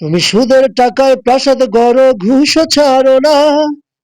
তুমি সুদের টাকায় প্রাসাদ গড় ঘুষ ছাড়ো না।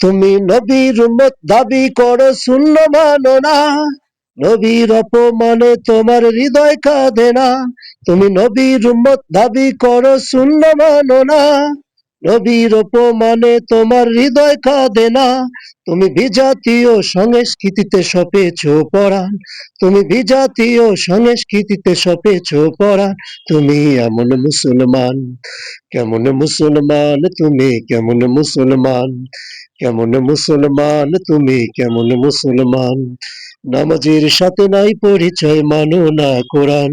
তুমি নবীর উম্মত দাবি করো, শূন্য মানো না। নবীর অপমানে তোমার হৃদয় কাঁদে না। তুমি নবীর উম্মত দাবি করো, শূন্য মানো না। নবীর অপমানে তোমার হৃদয় কাঁদে না। তুমি বিজাতীয় সংস্কৃতিতে সপেছ পড়ান তুমি বিজাতীয় সংস্কৃতিতে সপেছ পড়ান তুমি এমন মুসলমান, কেমন মুসলমান তুমি, কেমন মুসলমান কেমন মুসলমান তুমি, কেমন মুসলমান। নামাজের সাথে নাই পরিচয়, মানো না কোরআন।